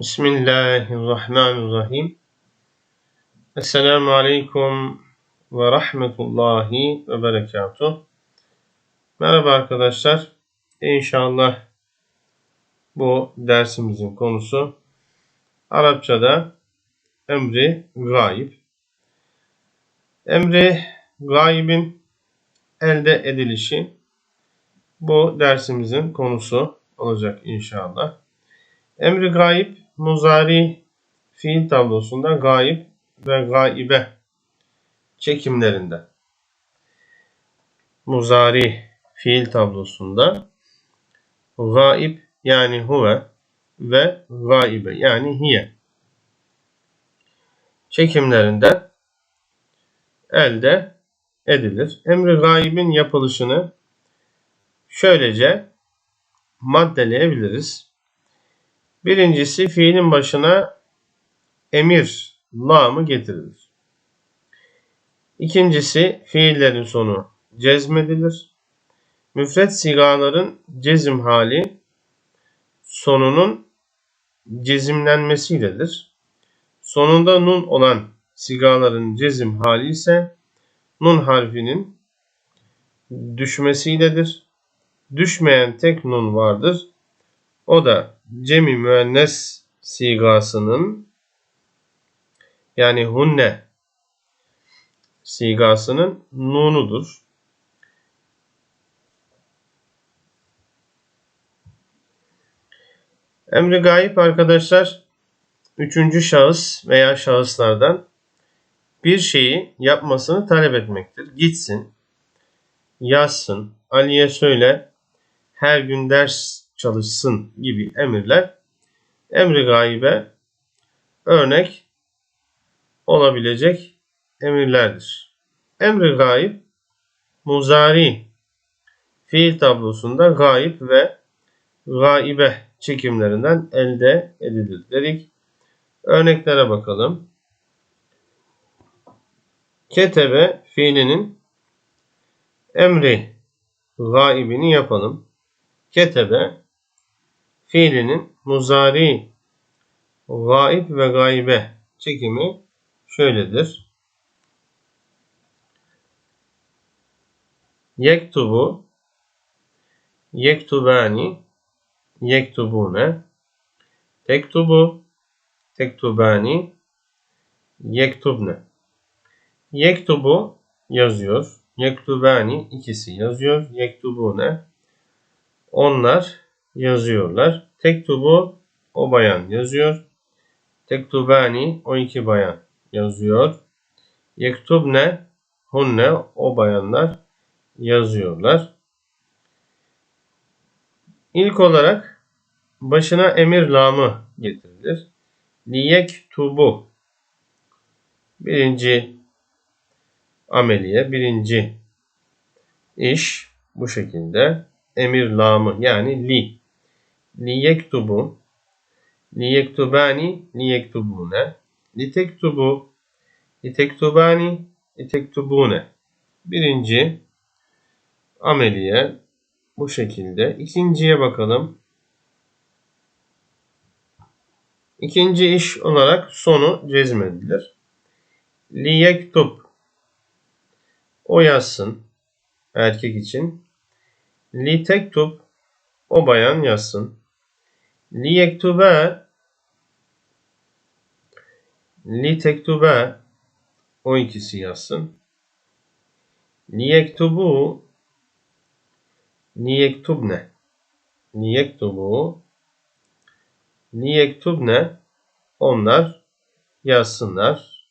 Bismillahirrahmanirrahim. Esselamu Aleyküm ve Rahmetullahi ve Berekatuh. Merhaba arkadaşlar. İnşallah bu dersimizin konusu Arapçada emri gayb. Emri gaybin elde edilişi bu dersimizin konusu olacak inşallah. Emri gayb muzari fiil tablosunda gayb ve gaibe çekimlerinde. Muzari fiil tablosunda gaib yani huve ve gaibe yani hiye çekimlerinde elde edilir. Emri gaibin yapılışını şöylece maddeleyebiliriz. Birincisi fiilin başına emir lamı getirilir. İkincisi fiillerin sonu cezmedilir. Müfret sigaların cezim hali sonunun cezimlenmesiyledir. Sonunda nun olan sigaların cezim hali ise nun harfinin düşmesiyledir. Düşmeyen tek nun vardır. O da cemi müennes sigasının yani hunne sigasının nunudur. Emri gayip arkadaşlar üçüncü şahıs veya şahıslardan bir şeyi yapmasını talep etmektir. Gitsin, yazsın, Ali'ye söyle, her gün ders çalışsın gibi emirler emri gaybe örnek olabilecek emirlerdir. Emri gayb muzari fiil tablosunda gayb ve gaibe çekimlerinden elde edilir dedik. Örneklere bakalım. Ketebe fiilinin emri gaibini yapalım. Ketebe fiilinin muzari, gaib ve gaybe çekimi şöyledir. Yektubu, yektubani, yektubune, tektubu, tektubani, yektubne. Yektubu yazıyor. Yektubani ikisi yazıyor. Yektubune onlar yazıyorlar. Tektubu o bayan yazıyor. Tektubani o iki bayan yazıyor. Yektubne hunne o bayanlar yazıyorlar. İlk olarak başına emir lamı getirilir. Liyektubu birinci ameliye, birinci iş bu şekilde emir lamı yani li. Li yektubu, li yektubani, li yektubune, li tektubu, li tektubani, li tektubune. Birinci ameliye bu şekilde. İkinciye bakalım. İkinci iş olarak sonu cezmedilir. Li yektub o yazsın erkek için. Li tektub o bayan yazsın. Li yektube li tektube o ikisi yazsın. Li yektubu li yektubne li yektubu li yektubne onlar yazsınlar.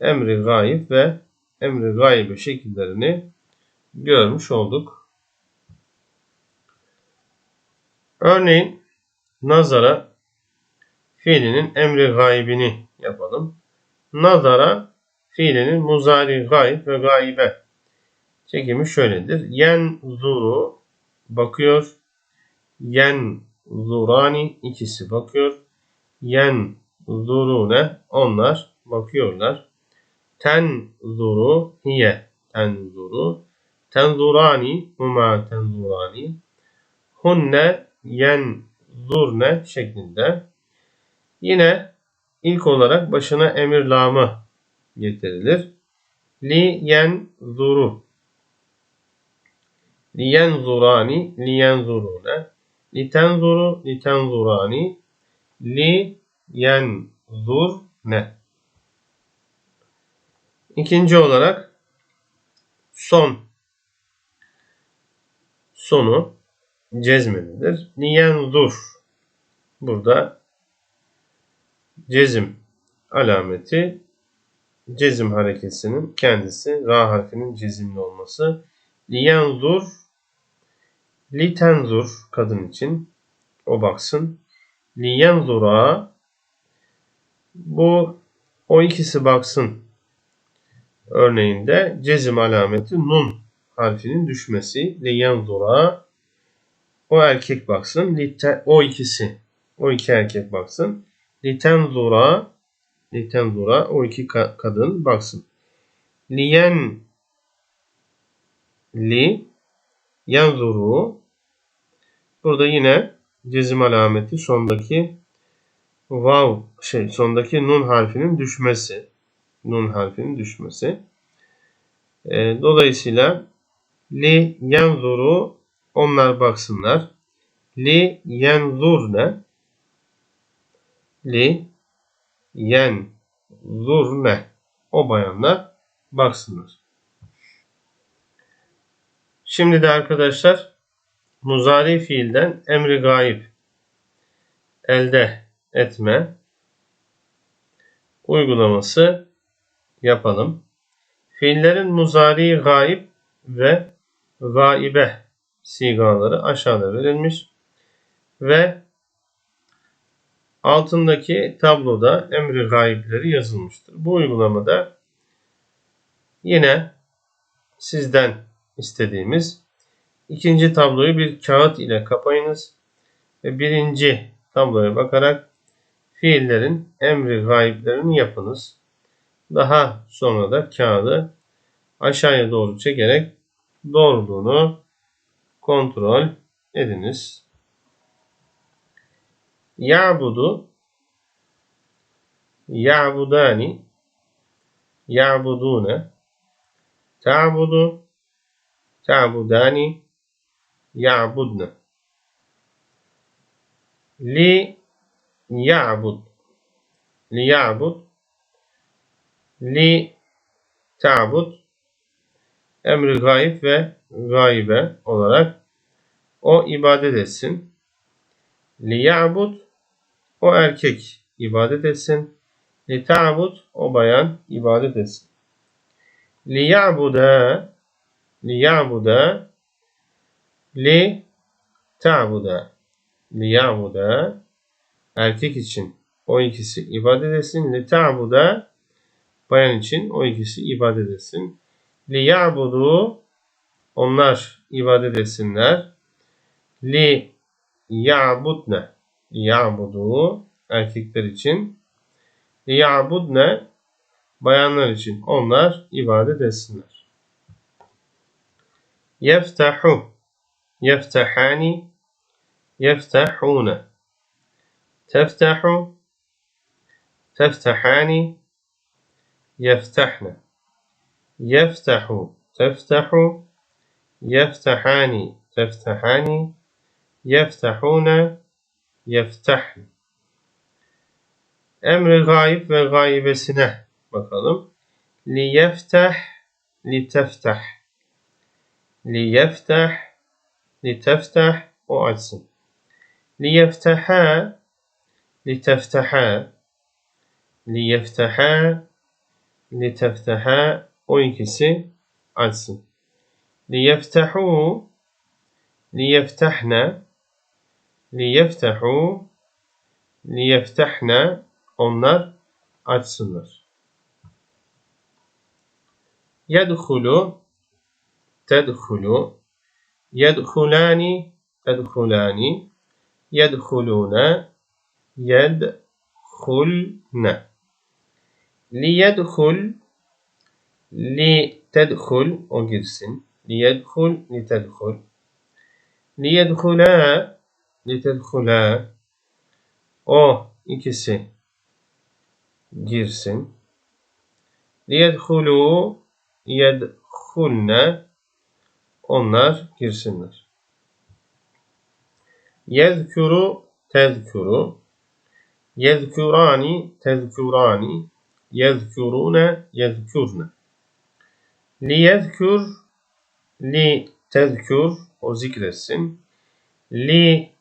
Emri gayb ve emri gaybi şekillerini görmüş olduk. Örneğin nazara fiilinin emri gaybini yapalım. Nazara fiilinin muzari gayb ve gaybe çekimi şöyledir. Yen zuru bakıyor. Yen zurani ikisi bakıyor. Yen zurune onlar bakıyorlar. Ten zuru hiye ten zuru. Tenzurani huma tenzurani. Hunne yen zurne şeklinde Yine ilk olarak başına emir lamı getirilir. Li yen zuru. Li yen zurani, li yen zurune. Li ten zuru, li ten zurani. Li yen zur ne? İkinci olarak son sonu cezmelidir. Niyenzur burada cezim alameti cezim harekesinin kendisi ra harfinin cezimli olması. Liyenzur litenzur kadın için o baksın. Liyenzura bu o ikisi baksın örneğinde cezim alameti nun harfinin düşmesi. Liyenzura o erkek baksın. Lite, o ikisi. O iki erkek baksın. Litenzura Litenzura o iki ka kadın baksın. Liyen li yanzuru burada yine cezim alameti sondaki vav şey sondaki nun harfinin düşmesi. Nun harfinin düşmesi. E, dolayısıyla li yanzuru onlar baksınlar. Li yenzurne li yenzurne o bayanlar baksınlar. Şimdi de arkadaşlar muzari fiilden emri gayip elde etme uygulaması yapalım. Fiillerin muzari gayip ve gaibe sigaları aşağıda verilmiş ve altındaki tabloda emri gayipleri yazılmıştır. Bu uygulamada yine sizden istediğimiz ikinci tabloyu bir kağıt ile kapayınız ve birinci tabloya bakarak fiillerin emri gayiplerini yapınız. Daha sonra da kağıdı aşağıya doğru çekerek doğruluğunu kontrol ediniz. Ya'budu Ya'budani Ya'budune Ta'budu Ta'budani Ya'budne Li Ya'bud Li Ya'bud Li Ta'bud Emri gayb ve gaybe olarak o ibadet etsin. Liya'bud o erkek ibadet etsin. Li ta'bud o bayan ibadet etsin. Liya'buda liya'buda li ta'buda liya'buda erkek için o ikisi ibadet etsin. Li ta'buda bayan için o ikisi ibadet etsin. Li ya'budu onlar ibadet etsinler. Li ya'budne ya'budu erkekler için. Li ya'budne bayanlar için onlar ibadet etsinler. Yeftahu yeftahani yeftahune teftahu teftahani yeftahne يفتح تفتح يفتحان تفتحان يفتحون يفتحن أمر غائب وغائب سنة. bakalım ليفتح لتفتح. ليفتح لتفتح. أو أتسن ليفتحا لتفتحا ليفتحا لتفتحا وينكسي ainsi ليفتحوا ليفتحنا ليفتحوا ليفتحنا onlar açsınlar يدخلوا تدخلوا يدخلان تدخلان يدخلون يدخلنا ليدخل li tedhul o girsin. Liyedhul li tedhul. Liyedhula li tedhula. O ikisi girsin. Liyedhulu yedhulne onlar girsinler. Yezkuru tezkuru yezkurani tezkurani yezkurune yezkurne liyezkur li tezkur o zikretsin. Li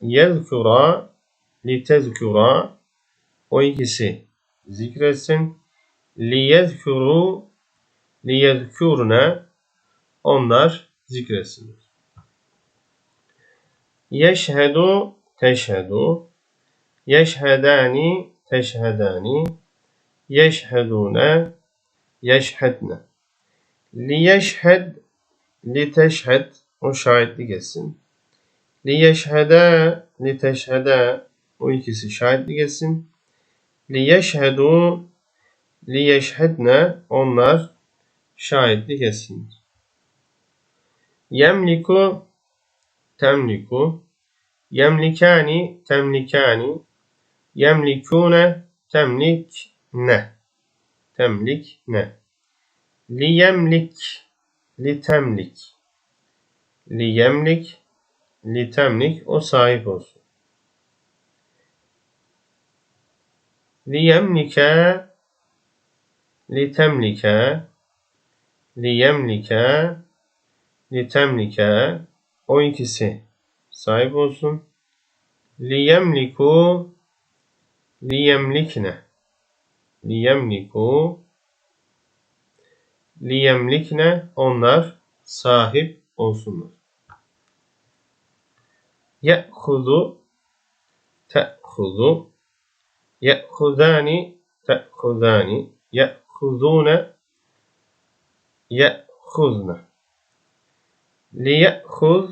yezkura li tezkura o ikisi zikretsin. Li yezkuru li yezkurne onlar zikretsinler. Yeşhedu teşhedu yeşhedani teşhedani yeşhedune yeşhedne li yeşhed li teşhed o şahitlik etsin. li yeşhede li teşhede o ikisi şahitlik etsin. li yeşhedu li yeşhedne onlar şahitlik etsinler yemliku temliku yemlikani temlikani yemlikune temlik ne temlik ne liyemlik litemlik. Liyemlik litemlik o sahip olsun. Liyemlike litemlike. Liyemlike litemlike. O ikisi sahip olsun. Liyemliku liyemlikne liyemliku liyemlikne onlar sahip olsunlar. Ye'hudu te'hudu ye'hudani te'hudani ye'hudune ye'hudne Liye'huz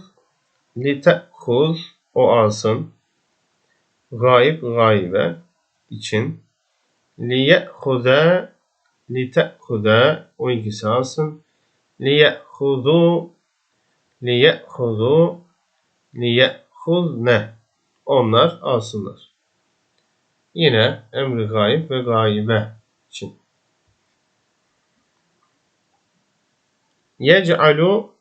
lite'huz o alsın. Gayb gaybe için. Liye'huze o ikisi alsın. Liye'huzu liye'huzu liyehuzne onlar alsınlar. Yine emri gayb ve gaybe için. Yec'alu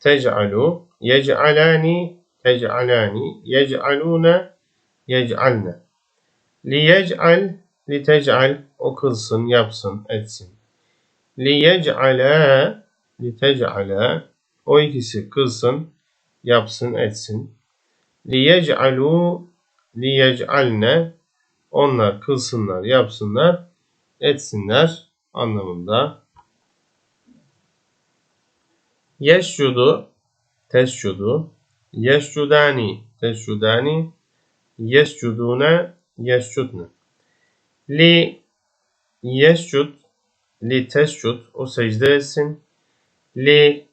tec'alu yec'alani tec'alani yec'alune yec'alne liyec'al litec'al o kılsın yapsın etsin. liyec'ale litec'ale o ikisi kılsın yapsın etsin. liyec'alu liyec'alne onlar kılsınlar yapsınlar etsinler anlamında. Yeşcudu tescudu yeşcudani tescudani yescudune yescudne li yescud li tescud o secde etsin li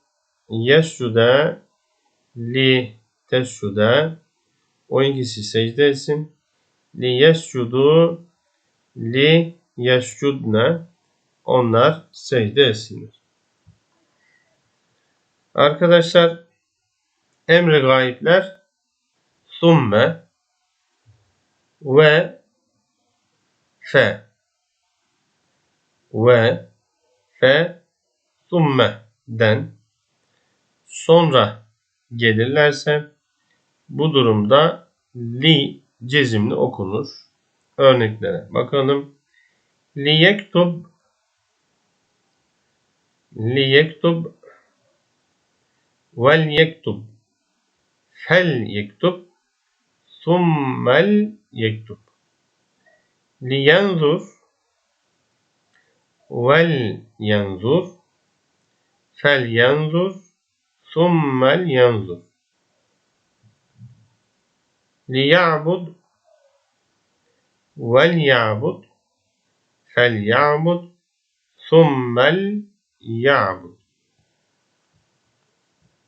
yescude li tescude o ikisi secde etsin li yescudu li yescudne onlar secde etsinler. Arkadaşlar emri gayipler summe ve fe ve fe den. Sonra gelirlerse bu durumda li cezimli okunur. Örneklere bakalım. Liyektub. Liyektub. Vel yektub. Fel yektub. Summel yektub liyanzur vel yanzur fel yanzur summel yanzur liya'bud vel ya'bud fel ya'bud summel ya'bud